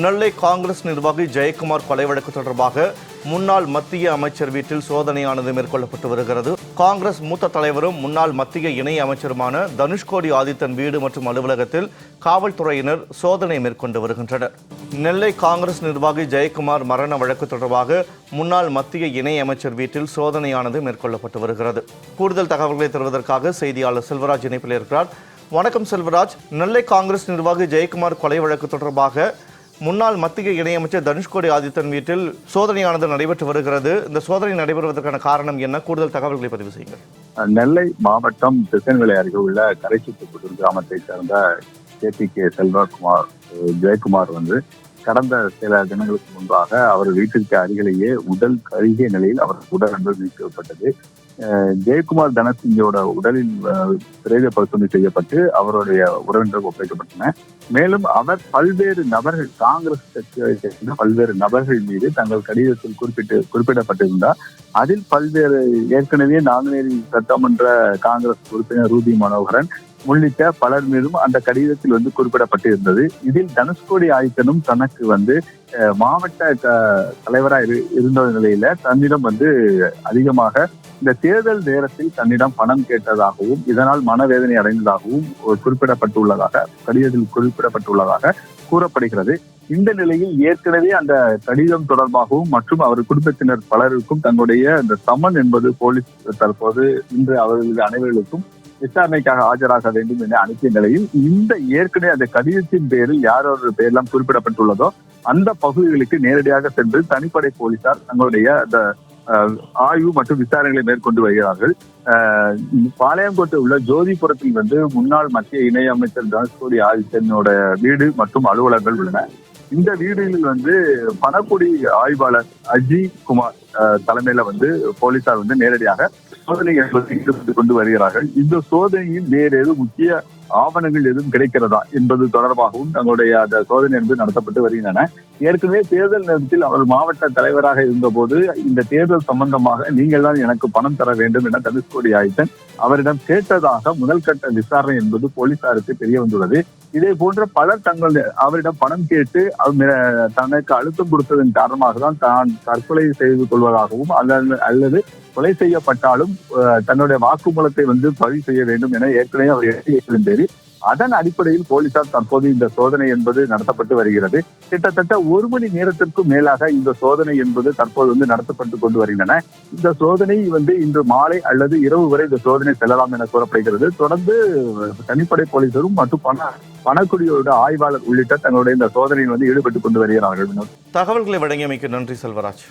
நெல்லை காங்கிரஸ் நிர்வாகி ஜெயக்குமார் கொலை வழக்கு தொடர்பாக முன்னாள் மத்திய அமைச்சர் வீட்டில் சோதனையானது மேற்கொள்ளப்பட்டு வருகிறது. காங்கிரஸ் மூத்த தலைவரும் முன்னாள் மத்திய இணை அமைச்சருமான தனுஷ்கோடி ஆதித்தன் வீடு மற்றும் அலுவலகத்தில் காவல்துறையினர் சோதனை மேற்கொண்டு வருகின்றனர். நெல்லை காங்கிரஸ் நிர்வாகி ஜெயக்குமார் மரண வழக்கு தொடர்பாக முன்னாள் மத்திய இணை அமைச்சர் வீட்டில் சோதனையானது மேற்கொள்ளப்பட்டு வருகிறது. கூடுதல் தகவல்களை தருவதற்காக செய்தியாளர் செல்வராஜ் இணைப்பில் இருக்கிறார். வணக்கம் செல்வராஜ். நெல்லை காங்கிரஸ் நிர்வாகி ஜெயக்குமார் கொலை வழக்கு தொடர்பாக முன்னாள் மத்திய இணையமைச்சர் தனுஷ்கோடி ஆதித்தன் வீட்டில் சோதனையானது நடைபெற்று வருகிறது. இந்த சோதனை நடைபெறுவதற்கான காரணம் என்ன? கூடுதல் தகவல்களை பதிவு செய்யுங்கள். நெல்லை மாவட்டம் திருத்தன்வேலை அருகே உள்ள கரைச்சிப்புத்தூர் கிராமத்தை சேர்ந்த K P K Selvakumar Jayakumar வந்து கடந்த சில தினங்களுக்கு முன்பாக அவர் வீட்டிற்கு அருகிலேயே உடல் கருகிய நிலையில் அவர் உடல் என்பது மீட்கப்பட்டது. ஜெயக்குமார் தனசிங்கோட உடலில் பிரேத பரிசோதனை செய்யப்பட்டு அவருடைய உறவினர்கள் ஒப்படைக்கப்பட்டன. மேலும் அவர் பல்வேறு நபர்கள் காங்கிரஸ் கட்சியை சேர்ந்த பல்வேறு நபர்கள் மீது தங்கள் கடிதத்தில் குறிப்பிட்டு குறிப்பிடப்பட்டிருந்தார் அதில் பல்வேறு ஏற்கனவே நாங்குநேரி சட்டமன்ற காங்கிரஸ் உறுப்பினர் ரூபி மனோகரன் உள்ளிட்ட பலர் மீதும் அந்த கடிதத்தில் வந்து குறிப்பிடப்பட்டிருந்தது. இதில் தனுஷ்கோடி ஆயுத்தனும் தனக்கு வந்து மாவட்ட க- இரு- இருந்த நிலையில தன்னிடம் வந்து அதிகமாக இந்த தேர்தல் நேரத்தில் தன்னிடம் பணம் கேட்டதாகவும் இதனால் மனவேதனை அடைந்ததாகவும் குறிப்பிடப்பட்டுள்ளதாக கடிதத்தில் குறிப்பிடப்பட்டுள்ளதாக கூறப்படுகிறது. இந்த நிலையில் ஏற்கனவே அந்த கடிதம் தொடர்பாகவும் மற்றும் அவர் குடும்பத்தினர் பலருக்கும் தங்களுடைய இந்த சமன் என்பது போலீஸ் தற்போது இன்று அவர்களது அனைவர்களுக்கும் விசாரணைக்காக ஆஜராக வேண்டும் என அனுப்பிய நிலையில் இந்த ஏற்கனவே அந்த கடிதத்தின் பேரில் யாரோட பெயரெல்லாம் குறிப்பிடப்பட்டுள்ளதோ அந்த பகுதிகளுக்கு நேரடியாக சென்று தனிப்படை போலீசார் தங்களுடைய அந்த ஆய்வு மற்றும் விசாரணைகளை மேற்கொண்டு வருகிறார்கள். அஹ், பாளையங்கோட்டை உள்ள ஜோதிபுரத்தில் வந்து முன்னாள் மத்திய இணையமைச்சர் தனுஷ்கோடி ஆதித்தனோட வீடு மற்றும் அலுவலகங்கள் உள்ளன. இந்த வீடுகளில் வந்து பணக்குடி ஆய்வாளர் அஜி குமார் தலைமையில வந்து போலீசார் வந்து நேரடியாக சோதனை என்பதை கொண்டு வருகிறார்கள். இந்த சோதனையில் வேறு ஏதும் முக்கிய ஆவணங்கள் எதுவும் கிடைக்கிறதா என்பது தொடர்பாகவும் தங்களுடைய அந்த சோதனை என்பது நடத்தப்பட்டு வருகின்றன. ஏற்கனவே தேர்தல் நேரத்தில் அவர் மாவட்ட தலைவராக இருந்தபோது இந்த தேர்தல் சம்பந்தமாக நீங்கள் தான் எனக்கு பணம் தர வேண்டும் என தனுஷ்கோடி ஆயுதன் அவரிடம் கேட்டதாக முதல் கட்ட விசாரணை என்பது போலீசாருக்கு தெரிய வந்துள்ளது. இதே போன்ற பலர் தங்கள் அவரிடம் பணம் கேட்டு அவர் தனக்கு அழுத்தம் கொடுத்ததன் காரணமாக தான் தான் தற்கொலை செய்து கொள்வதாகவும் அல்லது அல்லது கொலை செய்யப்பட்டாலும் அஹ், தன்னுடைய வாக்குமூலத்தை வந்து பதிவு செய்ய வேண்டும் என ஏற்கனவே அவர் எழுதியிருந்தேன் அதன் அடிப்படையில் போலீசார் தற்போது இந்த சோதனை என்பது நடத்தப்பட்டு வருகிறது. கிட்டத்தட்ட ஒரு மணி நேரத்திற்கும் மேலாக இந்த சோதனை என்பது தற்போது வந்து நடத்தப்பட்டு கொண்டு வருகின்றன. இந்த சோதனை வந்து இன்று மாலை அல்லது இரவு வரை இந்த சோதனை செல்லலாம் என கூறப்படுகிறது. தொடர்ந்து தனிப்படை போலீசரும் மற்றும் பண பணக்குடியோட ஆய்வாளர் உள்ளிட்ட தங்களுடைய இந்த சோதனையில் வந்து ஈடுபட்டு கொண்டு வருகிறார்கள். தகவல்களை வழங்கியமைக்கு நன்றி செல்வராஜ்.